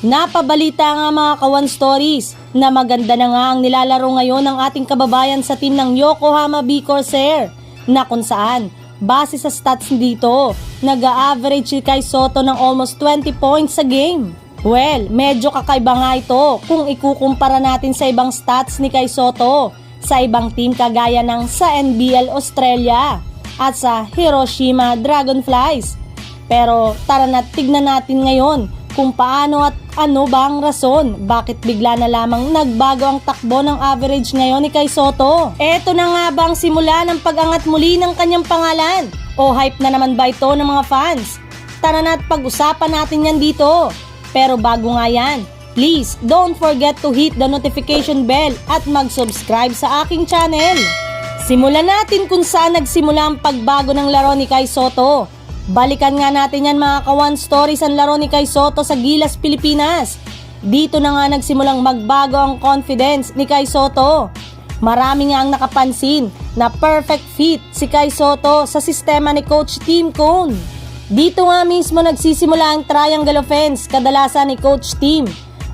Napabalita nga mga kawan stories na maganda na nga ang nilalaro ngayon ng ating kababayan sa team ng Yokohama B Corsair na kung saan base sa stats dito, nag-average si Kai Soto ng almost 20 points sa game. Well, medyo kakaiba nga ito kung ikukumpara natin sa ibang stats ni Kai Soto sa ibang team kagaya ng sa NBL Australia at sa Hiroshima Dragonflies. Pero tara na tignan natin ngayon kung paano at ano ba ang rason bakit bigla na lamang nagbago ang takbo ng average ngayon ni Kai Soto. Eto na nga ba ang simula ng pag-angat muli ng kanyang pangalan? O hype na naman ba ito ng mga fans? Tara na at pag-usapan natin yan dito. Pero bago nga yan, please don't forget to hit the notification bell at mag-subscribe sa aking channel. Simulan natin kung saan nagsimula ang pagbago ng laro ni Kai Soto. Balikan nga natin yan mga kawan stories ang laro ni Kai Soto sa Gilas, Pilipinas. Dito na nga nagsimulang magbago ang confidence ni Kai Soto. Marami nga ang nakapansin na perfect fit si Kai Soto sa sistema ni Coach Tim Cone. Dito nga mismo nagsisimula ang triangle offense kadalasan ni Coach Tim.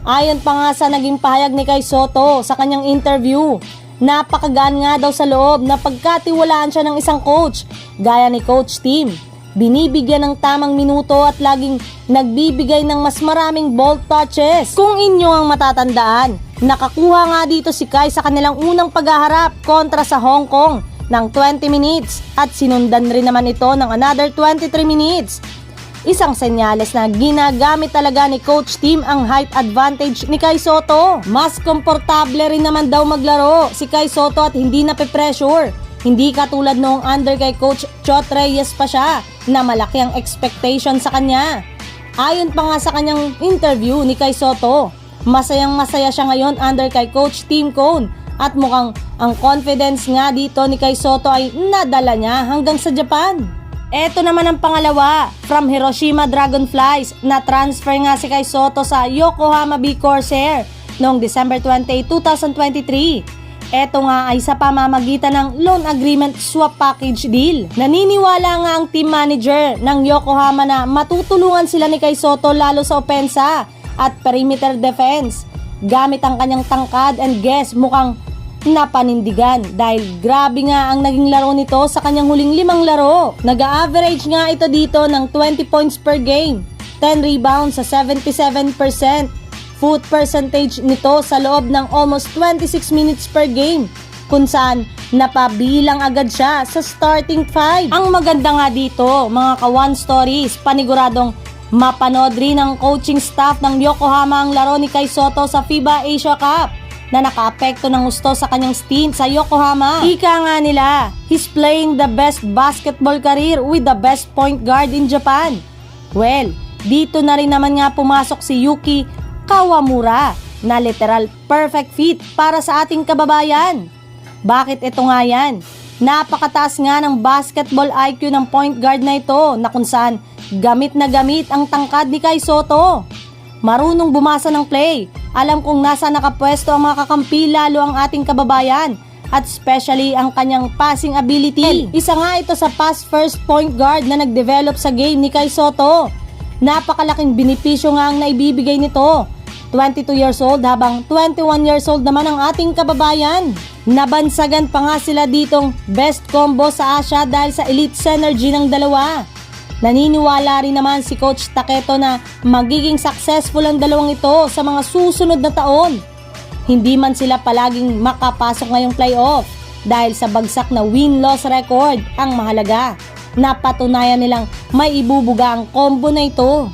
Ayon pa nga sa naging pahayag ni Kai Soto sa kanyang interview, napakagaan nga daw sa loob na pagkatiwalaan siya ng isang coach gaya ni Coach Tim. Binibigyan ng tamang minuto at laging nagbibigay ng mas maraming ball touches. Kung inyo ang matatandaan, nakakuha nga dito si Kai sa kanilang unang paghaharap kontra sa Hong Kong ng 20 minutes at sinundan rin naman ito ng another 23 minutes. Isang senyales na ginagamit talaga ni Coach Tim ang height advantage ni Kai Soto. Mas komportable rin naman daw maglaro si Kai Soto at hindi na pressure Hindi katulad noong under kay Coach Chot Reyes pa siya na malaki ang expectation sa kanya. Ayon pa nga sa kanyang interview ni Kai Soto, masayang masaya siya ngayon under kay Coach Tim Cone at mukhang ang confidence nga dito ni Kai Soto ay nadala niya hanggang sa Japan. Eto naman ang pangalawa, from Hiroshima Dragonflies na transfer nga si Kai Soto sa Yokohama B Corsair noong December 28, 2023. Eto nga ay sa pamamagitan ng loan agreement swap package deal. Naniniwala nga ang team manager ng Yokohama na matutulungan sila ni Kai Soto lalo sa opensa at perimeter defense. Gamit ang kanyang tangkad and guess mukhang napanindigan dahil grabe nga ang naging laro nito sa kanyang huling limang laro. Nag-average nga ito dito ng 20 points per game, 10 rebounds sa 77%, foot percentage nito sa loob ng almost 26 minutes per game kung saan napabilang agad siya sa starting five. Ang maganda nga dito, mga ka-one stories, paniguradong mapanood rin ng coaching staff ng Yokohama ang laro ni Kai Soto sa FIBA Asia Cup na nakaapekto ng gusto sa kanyang stint sa Yokohama. Ika nga nila, he's playing the best basketball career with the best point guard in Japan. Well, dito na rin naman nga pumasok si Yuki Kawamura na literal perfect fit para sa ating kababayan. Bakit ito nga yan? Napakataas nga ng basketball IQ ng point guard na ito na kung saan gamit na gamit ang tangkad ni Kai Soto. Marunong bumasa ng play. Alam kong nasa nakapwesto ang mga kakampi lalo ang ating kababayan at especially ang kanyang passing ability. Isa nga ito sa pass first point guard na nag-develop sa game ni Kai Soto. Napakalaking benepisyo nga ang naibibigay nito. 22 years old habang 21 years old naman ang ating kababayan. Nabansagan pa nga sila ditong best combo sa Asia dahil sa elite synergy ng dalawa. Naniniwala rin naman si Coach Taketo na magiging successful ang dalawang ito sa mga susunod na taon. Hindi man sila palaging makapasok ngayong playoff dahil sa bagsak na win-loss record ang mahalaga. Napatunayan nilang may ibubuga ang combo na ito.